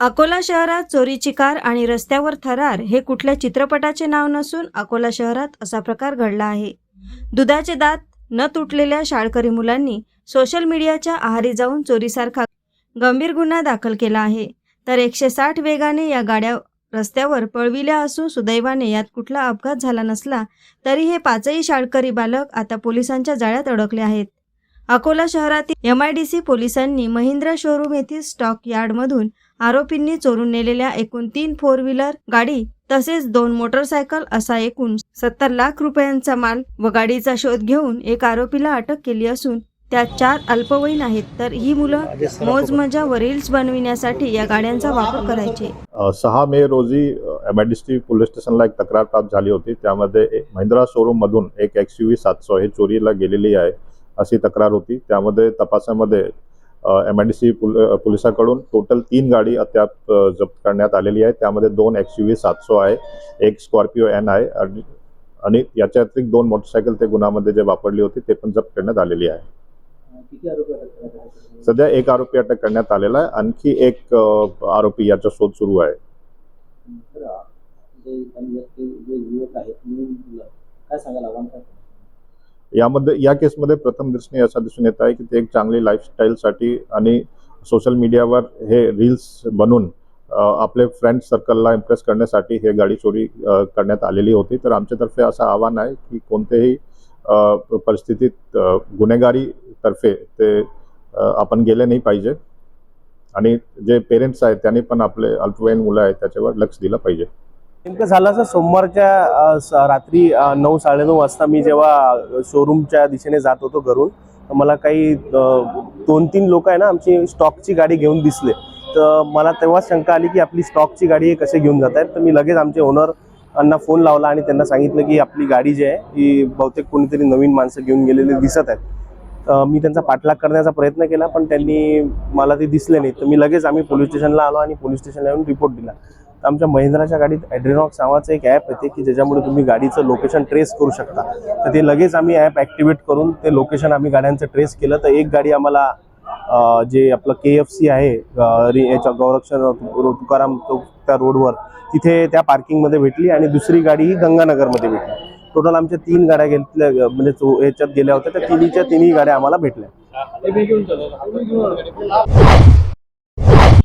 अकोला शहरात चोरीची कार आणि रस्त्यावर थरार हे कुठल्या चित्रपटाचे नाव नसून अकोला शहरात असा प्रकार घडला आहे. दुधाचे दात न तुटलेल्या शाळकरी मुलांनी सोशल मीडियाच्या आहारी जाऊन चोरीसारखा गंभीर गुन्हा दाखल केला आहे. तर एकशे साठ वेगाने या गाड्या रस्त्यावर पळविल्या असून सुदैवाने यात कुठला अपघात झाला नसला तरी हे पाचही शाळकरी बालक आता पोलिसांच्या जाळ्यात अडकले आहेत. अकोला शहरातील एम आय डी सी पोलिसांनी महिंद्रा शोरूम येथील स्टॉक यार्डमधून आरोपींनी चोरून नेलेल्या एकूण तीन फोर व्हीलर गाडी तसेच दोन मोटरसायकल असा एकूण सत्तर लाख रुपयांचा माल व गाडीचा शोध घेऊन एक आरोपीला अटक केली असून त्यात चार अल्पवयीन आहेत. तर ही मुलं मोजमजा व रील्स बनविण्यासाठी या गाड्यांचा वापर करायचे. सहा मे रोजी M I D C police स्टेशनला एक तक्रार प्राप्त झाली होती. त्यामध्ये एक महिंद्रा शोरूममधून एक एक्स यू व्ही सातशे हे चोरीला गेलेली आहे. अशी तक्रार होती. त्यामध्ये तपासामध्ये एम आय डी सी पोलिसाकडून टोटल तीन गाडी अद्याप जप्त करण्यात आलेली आहे त्यामध्ये दोन एक्स यू व्ही सातशे आहे एक स्कॉर्पिओ एन आहे आणि- आणि याच्या अतिरिक्त दोन मोटरसायकल ते गुन्ह्यामध्ये जे वापरली होती ते पण जप्त करण्यात आलेली आहे? सध्या एक आरोपी अटक करण्यात आलेला आहे. आणखी एक आरोपी याचा शोध सुरू आहे. काय काय यामध्ये या केसमध्ये प्रथम दृष्टीने असं दिसून येत आहे की ते एक चांगली लाईफस्टाईलसाठी आणि सोशल मीडियावर हे रील्स बनवून आपले फ्रेंड सर्कलला इम्प्रेस करण्यासाठी हे गाडी चोरी करण्यात आलेली होती. तर आमच्यातर्फे असं आव्हान आहे की कोणतेही परिस्थितीत गुन्हेगारी गुन्हेगारीतर्फे ते आपण गेले नाही पाहिजे. आणि जे पेरेंट्स आहेत त्यांनी पण आपले अल्पवयीन मुलं आहेत त्याच्यावर लक्ष दिलं पाहिजे. नेमकं झालं असं सोमवारच्या रात्री नऊ साडेनऊ वाजता मी जेव्हा शोरूमच्या दिशेने जात होतो घरून तर मला काही दोन तीन लोक आहे ना आमची स्टॉकची गाडी घेऊन दिसले. तर मला तेव्हा शंका आली की आपली स्टॉकची गाडी हे कसे घेऊन जात आहेत. तर मी लगेच आमचे ओनर यांना फोन लावला आणि त्यांना सांगितलं की आपली गाडी जी आहे ही बहुतेक कोणीतरी नवीन माणसं घेऊन गेलेली दिसत आहेत. मी त्यांचा पाठलाग करण्याचा प्रयत्न केला पण त्यांनी मला ते दिसले नाही. तर मी लगेच आम्ही पोलीस स्टेशनला आलो आणि पोलीस स्टेशनला येऊन रिपोर्ट दिला. तर आमच्या महिंद्राच्या गाडीत ॲड्रेनॉक्स नावाचं एक ॲप येते की ज्याच्यामुळे तुम्ही गाडीचं लोकेशन ट्रेस करू शकता. तर ते लगेच आम्ही ॲप ॲक्टिवेट करून ते लोकेशन आम्ही गाड्यांचं ट्रेस केलं. तर एक गाडी आम्हाला जे आपलं के एफ सी आहे याच्या गौरक्षण तुकाराम चौक त्या रोडवर तिथे त्या पार्किंगमध्ये भेटली आणि दुसरी गाडी ही गंगानगरमध्ये भेटली. टोटल आमच्या तीन गाड्या घेतल्या म्हणजे याच्यात गेल्या होत्या त्या तिन्हीच्या तिन्ही गाड्या आम्हाला भेटल्या.